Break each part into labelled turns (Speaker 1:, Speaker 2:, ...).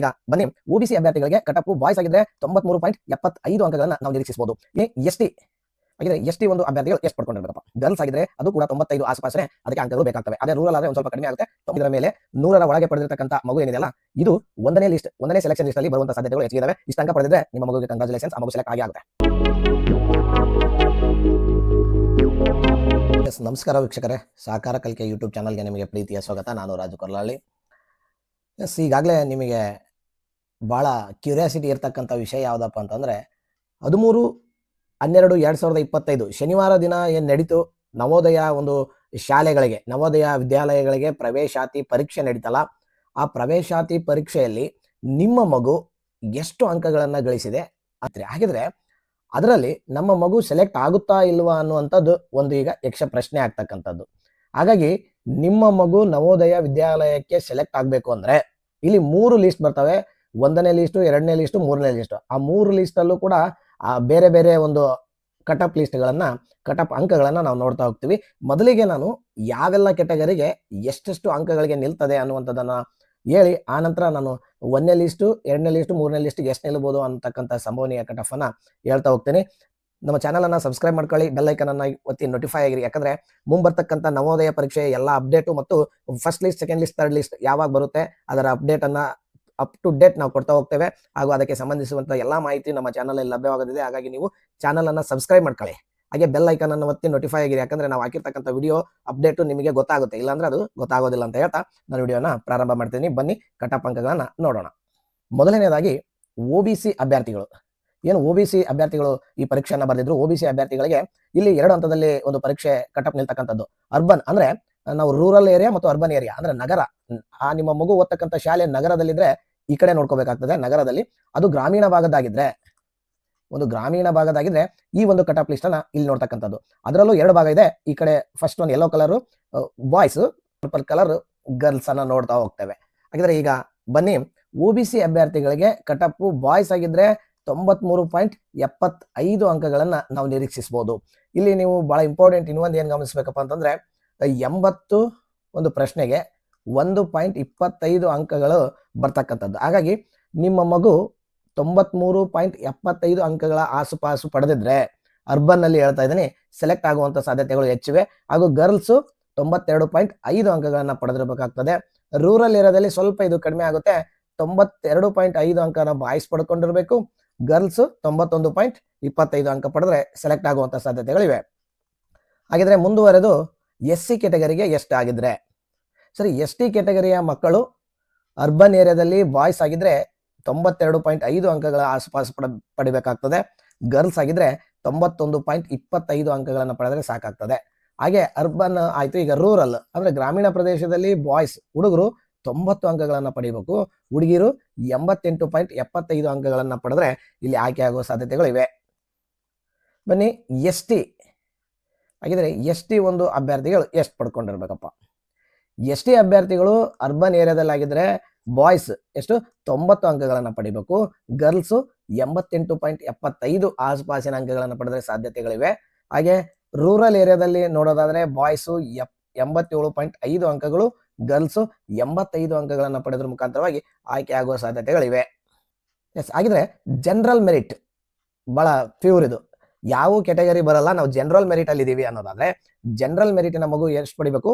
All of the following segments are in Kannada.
Speaker 1: ಈಗ ಬನ್ನಿ ಒಬಿಸಿ ಅಭ್ಯರ್ಥಿಗಳಿಗೆ ಕಟಪ್ ಬಾಯ್ಸ್ ಆಗಿದ್ರೆ ತೊಂಬತ್ಮೂರು ಪಾಯಿಂಟ್ ಎಪ್ಪತ್ತೈದು ಅಂಕಗಳನ್ನ ನಾವು ನಿರೀಕ್ಷಿಸಬಹುದು. ಎಸ್ ಟಿ ಹಾಗಿದ್ರೆ ಎಸ್ ಟಿ ಒಂದು ಅಭ್ಯರ್ಥಿಗಳು ಎಷ್ಟು ಪಡ್ಕೊಂಡಿರ್ಬೇಕಪ್ಪ ಗರ್ಲ್ಸ್ ಆಗಿದ್ರೆ ಅದು ಕೂಡ ತೊಂಬತ್ತೈದು ಆಸುಪಾಸನೆ ಅದಕ್ಕೆ ಅಂಕಗಳು ಬೇಕಾಗ್ತವೆ. ಅದೇ ರೂರಲ್ ಆದ್ರೆ ಒಂದು ಸ್ವಲ್ಪ ಕಡಿಮೆ ಆಗುತ್ತೆ. ಇದರ ಮೇಲೆ ನೂರರ ಒಳಗೆ ಪಡೆದಿರತಕ್ಕಂಥ ಮಗು ಏನಿದೆಯಲ್ಲ, ಇದು ಒಂದನೇ ಲಿಸ್ಟ್ ಒಂದನೇ ಸೆಲೆಕ್ಷನ್ ಲಿಸ್ಟ್ ಅಲ್ಲಿ ಬರುವಂತ ಸಾಧ್ಯತೆಗಳು ಹೆಚ್ಚಿದ್ದಾವೆ ಇಷ್ಟ ಅಂಕ ಪಡೆದಿದ್ರೆ ನಿಮ್ಮ ಮಗುವಿಗೆ ಕಂಗ್ರಾಚುಲೇಷನ್ಸ್ ಆ ಮಗು ಸೆಲೆಕ್ಟ್ ಆಗಿ ಆಗುತ್ತೆ. ನಮಸ್ಕಾರ ವೀಕ್ಷಕರೇ. ಸಹಕಾರ ಕಲಿಕೆ ಯೂಟ್ಯೂಬ್ ಚಾನಲ್ಗೆ ನಿಮಗೆ ಪ್ರೀತಿಯ ಸ್ವಾಗತ. ನಾನು ರಾಜು ಕೊರ್ಲಾಳಿ ಎಸ್ ಈಗಾಗಲೇ ನಿಮಗೆ ಭಾಳ ಕ್ಯೂರಿಯಾಸಿಟಿ ಇರ್ತಕ್ಕಂಥ ವಿಷಯ ಯಾವುದಪ್ಪ ಅಂತಂದರೆ, ಹದಿಮೂರು, ಹನ್ನೆರಡು, ಎರಡು ಸಾವಿರದ ಇಪ್ಪತ್ತೈದು ಶನಿವಾರ ದಿನ ಏನು ನಡೀತು? ನವೋದಯ ಒಂದು ಶಾಲೆಗಳಿಗೆ, ನವೋದಯ ವಿದ್ಯಾಲಯಗಳಿಗೆ ಪ್ರವೇಶಾತಿ ಪರೀಕ್ಷೆ ನಡೀತಲ್ಲ. ಆ ಪ್ರವೇಶಾತಿ ಪರೀಕ್ಷೆಯಲ್ಲಿ ನಿಮ್ಮ ಮಗು ಎಷ್ಟು ಅಂಕಗಳನ್ನು ಗಳಿಸಿದೆ? ಆದರೆ, ಹಾಗಿದ್ರೆ ಅದರಲ್ಲಿ ನಮ್ಮ ಮಗು ಸೆಲೆಕ್ಟ್ ಆಗುತ್ತಾ ಇಲ್ವಾ ಅನ್ನುವಂಥದ್ದು ಒಂದು ಈಗ ಯಕ್ಷ ಪ್ರಶ್ನೆ ಆಗ್ತಕ್ಕಂಥದ್ದು. ಹಾಗಾಗಿ ನಿಮ್ಮ ಮಗು ನವೋದಯ ವಿದ್ಯಾಲಯಕ್ಕೆ ಸೆಲೆಕ್ಟ್ ಆಗಬೇಕು ಅಂದರೆ, ಇಲ್ಲಿ ಮೂರು ಲಿಸ್ಟ್ ಬರ್ತವೆ. ಒಂದನೇ ಲಿಸ್ಟು ಎರಡನೇ ಲಿಸ್ಟು ಮೂರನೇ ಲಿಸ್ಟು ಆ ಮೂರು ಲಿಸ್ಟಲ್ಲೂ ಕೂಡ ಬೇರೆ ಬೇರೆ ಒಂದು ಕಟಪ್ ಲಿಸ್ಟ್ಗಳನ್ನು ಕಟಪ್ ಅಂಕಗಳನ್ನು ನಾವು ನೋಡ್ತಾ ಹೋಗ್ತೀವಿ. ಮೊದಲಿಗೆ ನಾನು ಯಾವೆಲ್ಲ ಕೆಟಗರಿಗೆ ಎಷ್ಟೆಷ್ಟು ಅಂಕಗಳಿಗೆ ನಿಲ್ತದೆ ಅನ್ನುವಂಥದ್ದನ್ನು ಹೇಳಿ ಆನಂತರ ನಂತರ ನಾನು ಒಂದನೇ ಲಿಸ್ಟು ಎರಡನೇ ಲಿಸ್ಟು ಮೂರನೇ ಲಿಸ್ಟ್ಗೆ ಎಷ್ಟು ನಿಲ್ಬೋದು ಅಂತಕ್ಕಂಥ ಸಂಭವನೀಯ ಕಟಫನ್ನು ಹೇಳ್ತಾ ಹೋಗ್ತೀನಿ. ನಮ್ಮ ಚಾನಲನ್ನು ಸಬ್ಸ್ಕ್ರೈಬ್ ಮಾಡ್ಕೊಳ್ಳಿ ಬೆಲ್ಲೈಕನನ್ನು ಒತ್ತಿ ನೋಟಿಫೈ ಆಗಿರಿ. ಯಾಕಂದರೆ ಮುಂಬರ್ತಕ್ಕಂಥ ನವೋದಯ ಪರೀಕ್ಷೆ, ಎಲ್ಲ ಅಪ್ಡೇಟು ಮತ್ತು first list second list third list ಯಾವಾಗ ಬರುತ್ತೆ, ಅದರ ಅಪ್ಡೇಟನ್ನು ಅಪ್ ಟು ಡೇಟ್ ನಾವು ಕೊಡ್ತಾ ಹೋಗ್ತೇವೆ. ಹಾಗೂ ಅದಕ್ಕೆ ಸಂಬಂಧಿಸಿರುವಂಥ ಎಲ್ಲ ಮಾಹಿತಿ ನಮ್ಮ ಚಾನಲಲ್ಲಿ ಲಭ್ಯವಾಗುತ್ತದೆ ಹಾಗಾಗಿ ನೀವು ಚಾನಲನ್ನು ಸಬ್ಸ್ಕ್ರೈಬ್ ಮಾಡ್ಕೊಳ್ಳಿ. ಹಾಗೆ ಬೆಲ್ ಐಕನ್ ಅನ್ನು ಒತ್ತಿ ನೋಟಿಫೈ ಆಗಿರಿ. ಯಾಕಂದ್ರೆ ನಾವು ಹಾಕಿರ್ತಕ್ಕಂಥ ವಿಡಿಯೋ ಅಪ್ಡೇಟು ನಿಮಗೆ ಗೊತ್ತಾಗುತ್ತೆ. ಇಲ್ಲಾಂದ್ರೆ ಅದು ಗೊತ್ತಾಗೋದಿಲ್ಲ ಅಂತ ಹೇಳ್ತಾ ನಾನು ವಿಡಿಯೋನ ಪ್ರಾರಂಭ ಮಾಡ್ತೀನಿ. ಬನ್ನಿ ಕಟ್ಟಪ್ಪ ಅಂಕಗಳನ್ನ ನೋಡೋಣ. ಮೊದಲನೇದಾಗಿ ಒ ಬಿ ಸಿ ಅಭ್ಯರ್ಥಿಗಳು. ಏನು ಒ ಬಿ ಸಿ ಅಭ್ಯರ್ಥಿಗಳು ಈ ಪರೀಕ್ಷೆಯನ್ನು ಬರೆದಿದ್ರು? ಒ ಬಿ ಸಿ ಅಭ್ಯರ್ಥಿಗಳಿಗೆ ಇಲ್ಲಿ ಎರಡು ಹಂತದಲ್ಲಿ ಒಂದು ಪರೀಕ್ಷೆ ಕಟಪ್ ನಿಲ್ತಕ್ಕಂಥದ್ದು. ಅರ್ಬನ್ ಅಂದ್ರೆ ನಾವು ರೂರಲ್ ಏರಿಯಾ ಮತ್ತು ಅರ್ಬನ್ ಏರಿಯಾ ಅಂದ್ರೆ ನಗರ. ಆ ನಿಮ್ಮ ಮಗು ಓದ್ತಕ್ಕಂಥ ಶಾಲೆ ನಗರದಲ್ಲಿದ್ರೆ ಈ ಕಡೆ ನೋಡ್ಕೋಬೇಕಾಗ್ತದೆ ನಗರದಲ್ಲಿ. ಅದು ಗ್ರಾಮೀಣ ಭಾಗದಾಗಿದ್ರೆ, ಒಂದು ಗ್ರಾಮೀಣ ಭಾಗದಾಗಿದ್ರೆ ಈ ಒಂದು ಕಟಪ್ ಲಿಸ್ಟ್ ಅನ್ನ ಇಲ್ಲಿ ನೋಡ್ತಕ್ಕಂಥದ್ದು. ಅದರಲ್ಲೂ ಎರಡು ಭಾಗ ಇದೆ. ಈ ಕಡೆ ಫಸ್ಟ್ ಒಂದು yellow colour boys purple colour girls ಅನ್ನ ನೋಡ್ತಾ ಹೋಗ್ತೇವೆ. ಹಾಗಿದ್ರೆ ಈಗ ಬನ್ನಿ ಒ ಬಿ ಸಿ ಅಭ್ಯರ್ಥಿಗಳಿಗೆ ಕಟಪ್ ಬಾಯ್ಸ್ ಆಗಿದ್ರೆ ತೊಂಬತ್ಮೂರು ಪಾಯಿಂಟ್ ಎಪ್ಪತ್ತೈದು ಅಂಕಗಳನ್ನ ನಾವು ನಿರೀಕ್ಷಿಸಬಹುದು ಇಲ್ಲಿ ನೀವು ಬಹಳ ಇಂಪಾರ್ಟೆಂಟ್ ಇನ್ನೊಂದು ಏನ್ ಗಮನಿಸಬೇಕಪ್ಪ ಅಂತಂದ್ರೆ, ಎಂಬತ್ತು ಒಂದು ಪ್ರಶ್ನೆಗೆ ಒಂದು ಪಾಯಿಂಟ್ ಇಪ್ಪತ್ತೈದು ಅಂಕಗಳು ಬರ್ತಕ್ಕಂಥದ್ದು. ಹಾಗಾಗಿ ನಿಮ್ಮ ಮಗು ತೊಂಬತ್ಮೂರು ಪಾಯಿಂಟ್ ಎಪ್ಪತ್ತೈದು ಅಂಕಗಳ ಆಸುಪಾಸು ಪಡೆದಿದ್ರೆ ಅರ್ಬನ್ ಅಲ್ಲಿ ಹೇಳ್ತಾ ಇದ್ದೀನಿ ಸೆಲೆಕ್ಟ್ ಆಗುವಂತ ಸಾಧ್ಯತೆಗಳು ಹೆಚ್ಚಿವೆ. ಹಾಗೂ ಗರ್ಲ್ಸು ತೊಂಬತ್ತೆರಡು ಪಾಯಿಂಟ್ ಐದು ಅಂಕಗಳನ್ನು ಪಡೆದಿರಬೇಕಾಗ್ತದೆ. ರೂರಲ್ ಏರಿಯಾದಲ್ಲಿ ಸ್ವಲ್ಪ ಇದು ಕಡಿಮೆ ಆಗುತ್ತೆ. ತೊಂಬತ್ತೆರಡು ಪಾಯಿಂಟ್ ಐದು ಅಂಕನ ಬಾಯ್ಸ್ ಪಡ್ಕೊಂಡಿರಬೇಕು. ಗರ್ಲ್ಸು ತೊಂಬತ್ತೊಂದು ಪಾಯಿಂಟ್ ಇಪ್ಪತ್ತೈದು ಅಂಕ ಪಡೆದ್ರೆ ಸೆಲೆಕ್ಟ್ ಆಗುವಂತ ಸಾಧ್ಯತೆಗಳಿವೆ. ಹಾಗಿದ್ರೆ ಮುಂದುವರೆದು ಎಸ್ ಸಿ ಕೆಟಗರಿಗೆ ಎಷ್ಟಾಗಿದ್ರೆ ಸರಿ ಎಸ್ ಟಿ ಕೆಟಗರಿಯ ಮಕ್ಕಳು ಅರ್ಬನ್ ಏರಿಯಾದಲ್ಲಿ ಬಾಯ್ಸ್ ಆಗಿದ್ರೆ ತೊಂಬತ್ತೆರಡು ಪಾಯಿಂಟ್ ಐದು ಅಂಕಗಳ ಆಸುಪಾಸು ಪಡ, ಪಡಿಬೇಕಾಗ್ತದೆ. ಗರ್ಲ್ಸ್ ಆಗಿದ್ರೆ ತೊಂಬತ್ತೊಂದು ಪಾಯಿಂಟ್ ಇಪ್ಪತ್ತೈದು ಅಂಕಗಳನ್ನು ಪಡೆದ್ರೆ ಸಾಕಾಗ್ತದೆ. ಹಾಗೆ ಅರ್ಬನ್ ಆಯ್ತು, ಈಗ ರೂರಲ್ ಅಂದ್ರೆ ಗ್ರಾಮೀಣ ಪ್ರದೇಶದಲ್ಲಿ ಬಾಯ್ಸ್ ಹುಡುಗರು ತೊಂಬತ್ತು ಅಂಕಗಳನ್ನು ಪಡಿಬೇಕು. ಹುಡುಗಿರು ಎಂಬತ್ತೆಂಟು ಪಾಯಿಂಟ್ ಎಪ್ಪತ್ತೈದು ಅಂಕಗಳನ್ನು ಪಡೆದ್ರೆ ಇಲ್ಲಿ ಆಯ್ಕೆ ಆಗುವ ಸಾಧ್ಯತೆಗಳು ಇವೆ. ಬನ್ನಿ ಎಸ್ ಟಿ ಹಾಗಿದ್ರೆ ಎಸ್ ಟಿ ಒಂದು ಅಭ್ಯರ್ಥಿಗಳು ಎಷ್ಟು ಪಡ್ಕೊಂಡಿರ್ಬೇಕಪ್ಪ? ಎಸ್ ಟಿ ಅಭ್ಯರ್ಥಿಗಳು ಅರ್ಬನ್ ಏರಿಯಾದಲ್ಲಿ ಆಗಿದ್ರೆ ಬಾಯ್ಸ್ ಎಷ್ಟು ತೊಂಬತ್ತು ಅಂಕಗಳನ್ನು ಪಡಿಬೇಕು, ಗರ್ಲ್ಸು ಎಂಬತ್ತೆಂಟು ಪಾಯಿಂಟ್ ಎಪ್ಪತ್ತೈದು ಆಸುಪಾಸಿನ ಅಂಕಗಳನ್ನು ಪಡೆದ್ರೆ ಸಾಧ್ಯತೆಗಳಿವೆ. ಹಾಗೆ ರೂರಲ್ ಏರಿಯಾದಲ್ಲಿ ನೋಡೋದಾದ್ರೆ ಬಾಯ್ಸು ಎಪ್, ಎಂಬತ್ತೇಳು ಪಾಯಿಂಟ್ ಐದು ಅಂಕಗಳು, ಗರ್ಲ್ಸು ಎಂಬತ್ತೈದು ಅಂಕಗಳನ್ನು ಪಡೆದ್ರ ಮುಖಾಂತರವಾಗಿ ಆಯ್ಕೆ ಆಗುವ ಸಾಧ್ಯತೆಗಳಿವೆ. ಎಸ್, ಹಾಗಿದ್ರೆ ಜನರಲ್ ಮೆರಿಟ್ ಬಹಳ ಪ್ಯೂರ್ ಇದು. ಯಾವ ಕೆಟಗರಿ ಬರಲ್ಲ, ನಾವು ಜನರಲ್ ಮೆರಿಟ್ ಅಲ್ಲಿ ಇದೀವಿ ಅನ್ನೋದಾದ್ರೆ, ಜನರಲ್ ಮೆರಿಟಿನ ಮಗು ಎಷ್ಟು ಪಡಿಬೇಕು?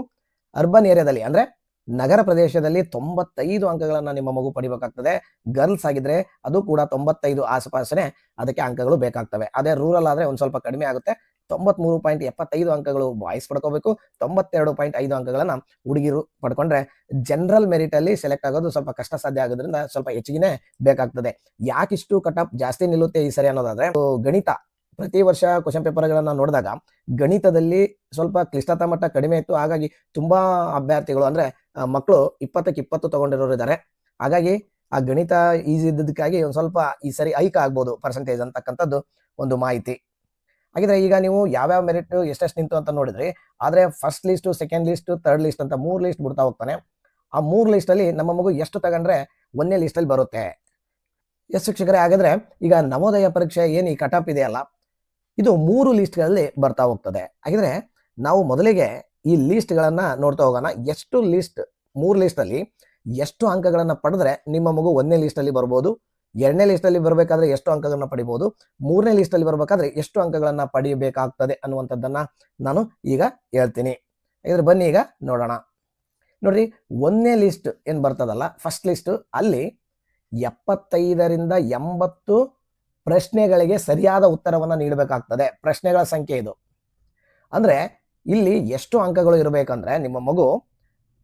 Speaker 1: ಅರ್ಬನ್ ಏರಿಯಾದಲ್ಲಿ ಅಂದ್ರೆ ನಗರ ಪ್ರದೇಶದಲ್ಲಿ ತೊಂಬತ್ತೈದು ಅಂಕಗಳನ್ನ ನಿಮ್ಮ ಮಗು ಪಡಿಬೇಕಾಗ್ತದೆ. ಗರ್ಲ್ಸ್ ಆಗಿದ್ರೆ ಅದು ಕೂಡ ತೊಂಬತ್ತೈದು ಆಸುಪಾಸನೆ ಅದಕ್ಕೆ ಅಂಕಗಳು ಬೇಕಾಗ್ತವೆ. ಅದೇ ರೂರಲ್ ಆದ್ರೆ ಒಂದ್ ಸ್ವಲ್ಪ ಕಡಿಮೆ ಆಗುತ್ತೆ. ತೊಂಬತ್ಮೂರು ಪಾಯಿಂಟ್ ಎಪ್ಪತ್ತೈದು ಅಂಕಗಳು ಬಾಯ್ಸ್ ಪಡ್ಕೋಬೇಕು. ತೊಂಬತ್ತೆರಡು ಪಾಯಿಂಟ್ ಐದು ಅಂಕಗಳನ್ನ ಹುಡುಗಿರು ಪಡ್ಕೊಂಡ್ರೆ ಜನರಲ್ ಮೆರಿಟ್ ಅಲ್ಲಿ ಸೆಲೆಕ್ಟ್ ಆಗೋದು ಸ್ವಲ್ಪ ಕಷ್ಟ ಸಾಧ್ಯ ಆಗೋದ್ರಿಂದ ಸ್ವಲ್ಪ ಹೆಚ್ಚಿಗೆ ಬೇಕಾಗ್ತದೆ. ಯಾಕಿಷ್ಟು ಕಟಪ್ ಜಾಸ್ತಿ ನಿಲ್ಲುತ್ತೆ ಈ ಸರಿ ಅನ್ನೋದಾದ್ರೆ, ಗಣಿತ ಪ್ರತಿ ವರ್ಷ ಕ್ವಶನ್ ಪೇಪರ್ಗಳನ್ನ ನೋಡಿದಾಗ ಗಣಿತದಲ್ಲಿ ಸ್ವಲ್ಪ ಕ್ಲಿಷ್ಟತಾ ಮಟ್ಟ ಕಡಿಮೆ ಇತ್ತು. ಹಾಗಾಗಿ ತುಂಬಾ ಅಭ್ಯರ್ಥಿಗಳು ಅಂದ್ರೆ ಮಕ್ಕಳು ಇಪ್ಪತ್ತಕ್ಕೆ ಇಪ್ಪತ್ತು ತಗೊಂಡಿರೋರು ಇದ್ದಾರೆ ಹಾಗಾಗಿ ಆ ಗಣಿತ ಈಸಿ ಇದ್ದದಕ್ಕಾಗಿ ಒಂದು ಸ್ವಲ್ಪ ಈ ಸರಿ ಐಕ್ ಆಗ್ಬೋದು ಪರ್ಸೆಂಟೇಜ್ ಅಂತಕ್ಕಂಥದ್ದು ಒಂದು ಮಾಹಿತಿ. ಹಾಗಿದ್ರೆ ಈಗ ನೀವು ಯಾವ್ಯಾವ ಮೆರಿಟ್ ಎಷ್ಟೆಷ್ಟು ನಿಂತು ಅಂತ ನೋಡಿದ್ರಿ. ಆದ್ರೆ first list second list third list ಅಂತ ಮೂರ್ ಲಿಸ್ಟ್ ಬಿಡ್ತಾ ಹೋಗ್ತಾನೆ. ಆ ಮೂರ್ ಲಿಸ್ಟ್ ಅಲ್ಲಿ ನಮ್ಮ ಮಗು ಎಷ್ಟು ತಗೊಂಡ್ರೆ ಒಂದನೇ ಲಿಸ್ಟ್ ಅಲ್ಲಿ ಬರುತ್ತೆ. ಎಸ್ ಶಿಕ್ಷಕರೇ ಹಾಗಾದ್ರೆ ಈಗ ನವೋದಯ ಪರೀಕ್ಷೆ ಏನು ಈ ಕಟಾಪ್ ಇದೆಯಲ್ಲ ಇದು ಮೂರು ಲಿಸ್ಟ್ಗಳಲ್ಲಿ ಬರ್ತಾ ಹೋಗ್ತದೆ. ಹಾಗಿದ್ರೆ ನಾವು ಮೊದಲಿಗೆ ಈ ಲಿಸ್ಟ್ಗಳನ್ನ ನೋಡ್ತಾ ಹೋಗೋಣ. ಎಷ್ಟು ಲಿಸ್ಟ್ ಮೂರು ಲಿಸ್ಟ್ ಅಲ್ಲಿ ಎಷ್ಟು ಅಂಕಗಳನ್ನು ಪಡೆದ್ರೆ ನಿಮ್ಮ ಮಗು ಒಂದನೇ ಲಿಸ್ಟಲ್ಲಿ ಬರ್ಬೋದು, ಎರಡನೇ ಲಿಸ್ಟಲ್ಲಿ ಬರಬೇಕಾದ್ರೆ ಎಷ್ಟು ಅಂಕಗಳನ್ನ ಪಡಿಬೋದು, ಮೂರನೇ ಲಿಸ್ಟಲ್ಲಿ ಬರಬೇಕಾದ್ರೆ ಎಷ್ಟು ಅಂಕಗಳನ್ನು ಪಡಿಬೇಕಾಗ್ತದೆ ಅನ್ನುವಂಥದ್ದನ್ನ ನಾನು ಈಗ ಹೇಳ್ತೀನಿ. ಇದ್ರ ಬನ್ನಿ ಈಗ ನೋಡೋಣ. ನೋಡ್ರಿ, ಒಂದನೇ ಲಿಸ್ಟ್ ಏನು ಬರ್ತದಲ್ಲ ಫಸ್ಟ್ ಲಿಸ್ಟ್ ಅಲ್ಲಿ ಎಪ್ಪತ್ತೈದರಿಂದ ಎಂಬತ್ತು ಪ್ರಶ್ನೆಗಳಿಗೆ ಸರಿಯಾದ ಉತ್ತರವನ್ನು ನೀಡಬೇಕಾಗ್ತದೆ. ಪ್ರಶ್ನೆಗಳ ಸಂಖ್ಯೆ ಇದು. ಅಂದರೆ ಇಲ್ಲಿ ಎಷ್ಟು ಅಂಕಗಳು ಇರಬೇಕಂದ್ರೆ ನಿಮ್ಮ ಮಗು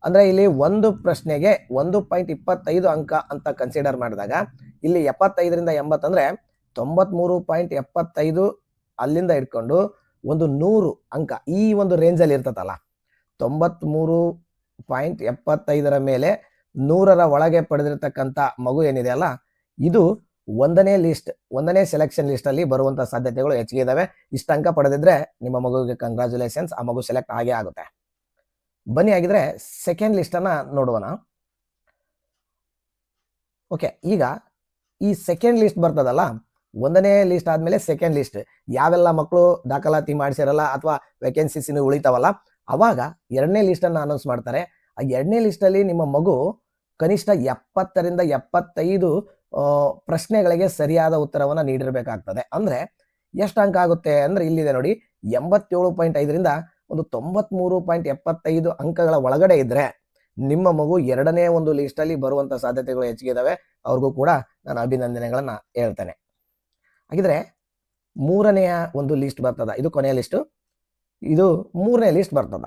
Speaker 1: ಅಂದರೆ ಇಲ್ಲಿ ಒಂದು ಪ್ರಶ್ನೆಗೆ ಒಂದು ಪಾಯಿಂಟ್ ಇಪ್ಪತ್ತೈದು ಅಂಕ ಅಂತ ಕನ್ಸಿಡರ್ ಮಾಡಿದಾಗ ಇಲ್ಲಿ ಎಪ್ಪತ್ತೈದರಿಂದ ಎಂಬತ್ತಂದರೆ ತೊಂಬತ್ಮೂರು ಪಾಯಿಂಟ್ ಎಪ್ಪತ್ತೈದು ಅಲ್ಲಿಂದ ಇಟ್ಕೊಂಡು ಒಂದು ನೂರು ಅಂಕ ಈ ಒಂದು ರೇಂಜಲ್ಲಿ ಇರ್ತದಲ್ಲ. ತೊಂಬತ್ಮೂರು ಪಾಯಿಂಟ್ ಎಪ್ಪತ್ತೈದರ ಮೇಲೆ ನೂರರ ಒಳಗೆ ಪಡೆದಿರತಕ್ಕಂಥ ಮಗು ಏನಿದೆ ಅಲ್ಲ? ಇದು ಒಂದನೇ ಲಿಸ್ಟ್ ಒಂದನೇ ಸೆಲೆಕ್ಷನ್ ಲಿಸ್ಟ್ ಅಲ್ಲಿ ಬರುವಂತಹ ಸಾಧ್ಯತೆಗಳು ಹೆಚ್ಚಿಗೆ ಇದಾವೆ. ಇಷ್ಟ ಅಂಕ ಪಡೆದಿದ್ರೆ ನಿಮ್ಮ ಮಗುವಿಗೆ ಕಂಗ್ರಾಚುಲೇಷನ್ಸ್ ಆ ಮಗು ಸೆಲೆಕ್ಟ್ ಆಗೇ ಆಗುತ್ತೆ. ಬನ್ನಿ ಆಗಿದ್ರೆ ಸೆಕೆಂಡ್ ಲಿಸ್ಟ್ ಅನ್ನ ನೋಡೋಣ. ಓಕೆ ಈಗ ಈ ಸೆಕೆಂಡ್ ಲಿಸ್ಟ್ ಬರ್ತದಲ್ಲ, ಒಂದನೇ ಲಿಸ್ಟ್ ಆದ್ಮೇಲೆ ಸೆಕೆಂಡ್ ಲಿಸ್ಟ್ ಯಾವೆಲ್ಲ ಮಕ್ಕಳು ದಾಖಲಾತಿ ಮಾಡಿಸಿರಲ್ಲ ಅಥವಾ ವೇಕೆನ್ಸೀಸ್ ಉಳಿತಾವಲ್ಲ, ಅವಾಗ ಎರಡನೇ ಲಿಸ್ಟ್ ಅನ್ನ ಅನೌನ್ಸ್ ಮಾಡ್ತಾರೆ. ಆ ಎರಡನೇ ಲಿಸ್ಟ್ ಅಲ್ಲಿ ನಿಮ್ಮ ಮಗು ಕನಿಷ್ಠ ಎಪ್ಪತ್ತರಿಂದ ಎಪ್ಪತ್ತೈದು ಪ್ರಶ್ನೆಗಳಿಗೆ ಸರಿಯಾದ ಉತ್ತರವನ್ನು ನೀಡಿರಬೇಕಾಗ್ತದೆ. ಅಂದ್ರೆ ಎಷ್ಟು ಅಂಕ ಆಗುತ್ತೆ? ಅಂದ್ರೆ ಇಲ್ಲಿದೆ ನೋಡಿ, ಎಂಬತ್ತೇಳು ಪಾಯಿಂಟ್ ಐದರಿಂದ ಒಂದು ತೊಂಬತ್ಮೂರು ಪಾಯಿಂಟ್ ಎಪ್ಪತ್ತೈದು ಅಂಕಗಳ ಒಳಗಡೆ ಇದ್ದರೆ ನಿಮ್ಮ ಮಗು ಎರಡನೇ ಒಂದು ಲಿಸ್ಟ್ ಅಲ್ಲಿ ಬರುವಂತ ಸಾಧ್ಯತೆಗಳು ಹೆಚ್ಚಿಗೆ ಅವ್ರಿಗೂ ಕೂಡ ನಾನು ಅಭಿನಂದನೆಗಳನ್ನು ಹೇಳ್ತೇನೆ. ಹಾಗಿದ್ರೆ ಮೂರನೆಯ ಒಂದು ಲಿಸ್ಟ್ ಬರ್ತದ? ಇದು ಕೊನೆಯ ಲಿಸ್ಟ್ ಇದು ಮೂರನೇ ಲಿಸ್ಟ್ ಬರ್ತದ.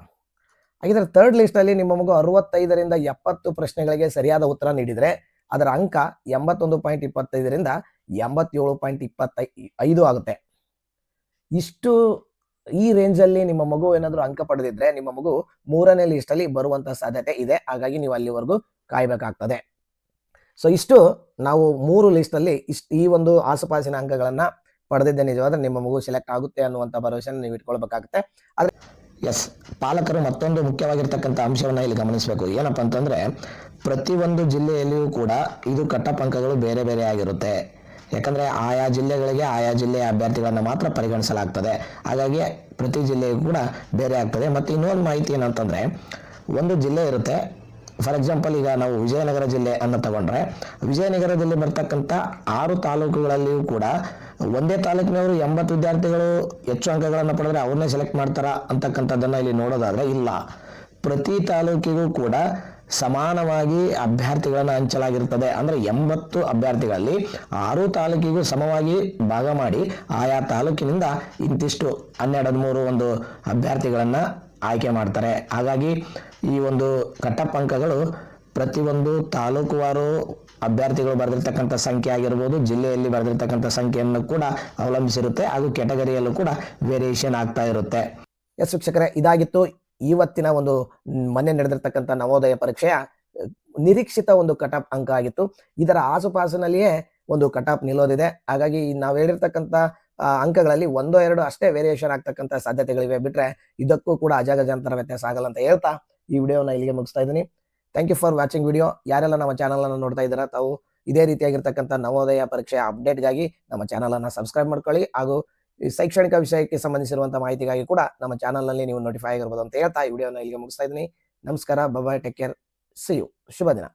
Speaker 1: ಹಾಗಿದ್ರೆ ಥರ್ಡ್ ಲಿಸ್ಟ್ ಅಲ್ಲಿ ನಿಮ್ಮ ಮಗು ಅರವತ್ತೈದರಿಂದ ಎಪ್ಪತ್ತು ಪ್ರಶ್ನೆಗಳಿಗೆ ಸರಿಯಾದ ಉತ್ತರ ನೀಡಿದ್ರೆ ಅದರ ಅಂಕ ಎಂಬತ್ತೊಂದು ಪಾಯಿಂಟ್ ಇಪ್ಪತ್ತೈದರಿಂದ ಎಂಬತ್ತೇಳು ಪಾಯಿಂಟ್ ಇಪ್ಪತ್ತೈ, ಐದು ಆಗುತ್ತೆ. ಇಷ್ಟು ಈ ರೇಂಜಲ್ಲಿ ನಿಮ್ಮ ಮಗು ಏನಾದರೂ ಅಂಕ ಪಡೆದಿದ್ರೆ ನಿಮ್ಮ ಮಗು ಮೂರನೇ ಲಿಸ್ಟ್ ಅಲ್ಲಿ ಬರುವಂತ ಸಾಧ್ಯತೆ ಇದೆ. ಹಾಗಾಗಿ ನೀವು ಅಲ್ಲಿವರೆಗೂ ಕಾಯಬೇಕಾಗ್ತದೆ. ಸೊ ಇಷ್ಟು ನಾವು ಮೂರು ಲಿಸ್ಟ್ ಅಲ್ಲಿ ಇಷ್ಟು ಈ ಒಂದು ಆಸುಪಾಸಿನ ಅಂಕಗಳನ್ನ ಪಡೆದಿದ್ದೆ ನಿಜವಾದ್ರೆ ನಿಮ್ಮ ಮಗು ಸೆಲೆಕ್ಟ್ ಆಗುತ್ತೆ ಅನ್ನುವಂಥ ಭರವಸೆನ ನೀವು ಇಟ್ಕೊಳ್ಬೇಕಾಗುತ್ತೆ. ಆದ್ರೆ ಎಸ್ ಪಾಲಕರು ಮತ್ತೊಂದು ಮುಖ್ಯವಾಗಿರ್ತಕ್ಕಂಥ ಅಂಶವನ್ನ ಇಲ್ಲಿ ಗಮನಿಸಬೇಕು. ಏನಪ್ಪಾ ಅಂತಂದ್ರೆ ಪ್ರತಿಯೊಂದು ಜಿಲ್ಲೆಯಲ್ಲಿಯೂ ಕೂಡ ಇದು ಕಟ್ಟಪಂಕಗಳು ಬೇರೆ ಬೇರೆ ಆಗಿರುತ್ತೆ. ಯಾಕಂದ್ರೆ ಆಯಾ ಜಿಲ್ಲೆಗಳಿಗೆ ಆಯಾ ಜಿಲ್ಲೆಯ ಅಭ್ಯರ್ಥಿಗಳನ್ನು ಮಾತ್ರ ಪರಿಗಣಿಸಲಾಗ್ತದೆ. ಹಾಗಾಗಿ ಪ್ರತಿ ಜಿಲ್ಲೆಯೂ ಕೂಡ ಬೇರೆ ಆಗ್ತದೆ. ಮತ್ತೆ ಇನ್ನೊಂದು ಮಾಹಿತಿ ಏನಂತಂದ್ರೆ, ಒಂದು ಜಿಲ್ಲೆ ಇರುತ್ತೆ. ಫಾರ್ ಎಕ್ಸಾಂಪಲ್ ಈಗ ನಾವು ವಿಜಯನಗರ ಜಿಲ್ಲೆ ಅನ್ನು ತಗೊಂಡ್ರೆ, ವಿಜಯನಗರದಲ್ಲಿ ಬರ್ತಕ್ಕಂಥ ಆರು ತಾಲೂಕುಗಳಲ್ಲಿಯೂ ಕೂಡ ಒಂದೇ ತಾಲೂಕಿನವರು ಎಂಬತ್ತು ವಿದ್ಯಾರ್ಥಿಗಳು ಹೆಚ್ಚು ಅಂಕಗಳನ್ನು ಪಡೆದ್ರೆ ಅವ್ರನ್ನೇ ಸೆಲೆಕ್ಟ್ ಮಾಡ್ತಾರ ಅಂತಕ್ಕಂಥದ್ದನ್ನ ಇಲ್ಲಿ ನೋಡೋದಾದ್ರೆ ಇಲ್ಲ. ಪ್ರತಿ ತಾಲೂಕಿಗೂ ಕೂಡ ಸಮಾನವಾಗಿ ಅಭ್ಯರ್ಥಿಗಳನ್ನು ಹಂಚಲಾಗಿರುತ್ತದೆ ಅಂದ್ರೆ ಎಂಬತ್ತು ಅಭ್ಯರ್ಥಿಗಳಲ್ಲಿ ಆರು ತಾಲೂಕಿಗೂ ಸಮವಾಗಿ ಭಾಗ ಮಾಡಿ ಆಯಾ ತಾಲೂಕಿನಿಂದ ಇಂತಿಷ್ಟು ಹನ್ನೆರಡು ಹದಿಮೂರು ಒಂದು ಅಭ್ಯರ್ಥಿಗಳನ್ನು ಆಯ್ಕೆ ಮಾಡ್ತಾರೆ. ಹಾಗಾಗಿ ಈ ಒಂದು ಕಟ್ಟಪ್ಪ ಅಂಕಗಳು ಪ್ರತಿಯೊಂದು ತಾಲೂಕುವಾರು ಅಭ್ಯರ್ಥಿಗಳು ಬರೆದಿರ್ತಕ್ಕಂಥ ಸಂಖ್ಯೆ ಆಗಿರ್ಬೋದು, ಜಿಲ್ಲೆಯಲ್ಲಿ ಬರೆದಿರ್ತಕ್ಕಂಥ ಸಂಖ್ಯೆಯನ್ನು ಕೂಡ ಅವಲಂಬಿಸಿರುತ್ತೆ ಹಾಗೂ ಕೆಟಗರಿಯಲ್ಲೂ ಕೂಡ ವೇರಿಯೇಷನ್ ಆಗ್ತಾ ಇರುತ್ತೆ. ಎಸ್ ಶಿಕ್ಷಕರೇ ಇದಾಗಿತ್ತು ಇವತ್ತಿನ ಒಂದು ಮನೆ ನಡೆದಿರ್ತಕ್ಕಂಥ ನವೋದಯ ಪರೀಕ್ಷೆಯ ನಿರೀಕ್ಷಿತ ಒಂದು ಕಟಾಪ್ ಅಂಕ ಆಗಿತ್ತು. ಇದರ ಆಸುಪಾಸಿನಲ್ಲಿಯೇ ಒಂದು ಕಟಾಪ್ ನಿಲ್ಲೋದಿದೆ. ಹಾಗಾಗಿ ನಾವು ಹೇಳಿರ್ತಕ್ಕಂಥ ಅಂಕಗಳಲ್ಲಿ ಒಂದೋ ಎರಡು ಅಷ್ಟೇ ವೇರಿಯೇಷನ್ ಆಗ್ತಕ್ಕಂಥ ಸಾಧ್ಯತೆಗಳಿವೆ. ಬಿಟ್ರೆ ಇದಕ್ಕೂ ಕೂಡ ಅಜಗಜಾಂತರ ವ್ಯತ್ಯಾಸ ಆಗಲ್ಲ ಅಂತ ಹೇಳ್ತಾ ಈ ವಿಡಿಯೋನ ಇಲ್ಲಿಗೆ ಮುಗಿಸ್ತಾ ಇದ್ದೀನಿ. Thank you for watching video ಯಾರೆಲ್ಲ ನಮ್ಮ ಚಾನಲ್ ಅನ್ನು ನೋಡ್ತಾ ಇದ್ದೀರಾ, ತಾವು ಇದೇ ರೀತಿಯಾಗಿರ್ತಕ್ಕಂಥ ನವೋದಯ ಪರೀಕ್ಷೆಯ ಅಪ್ಡೇಟ್ಗಾಗಿ ನಮ್ಮ ಚಾನಲ್ ಅನ್ನು ಸಬ್ಸ್ಕ್ರೈಬ್ ಮಾಡ್ಕೊಳ್ಳಿ. ಹಾಗೂ ಈ ಶೈಕ್ಷಣಿಕ ವಿಷಯಕ್ಕೆ ಸಂಬಂಧಿಸಿರುವಂತಹ ಮಾಹಿತಿಗಾಗಿ ಕೂಡ ನಮ್ಮ ಚಾನಲ್ನಲ್ಲಿ ನೀವು ನೋಟಿಫೈ ಆಗಿರ್ಬೋದು ಅಂತ ಹೇಳ್ತಾ ಈ ವಿಡಿಯೋನ ಇಲ್ಲಿಗೆ ಮುಗಿಸ್ತಾ ಇದ್ದೀನಿ. ನಮಸ್ಕಾರ bye take care see you ಶುಭ ದಿನ.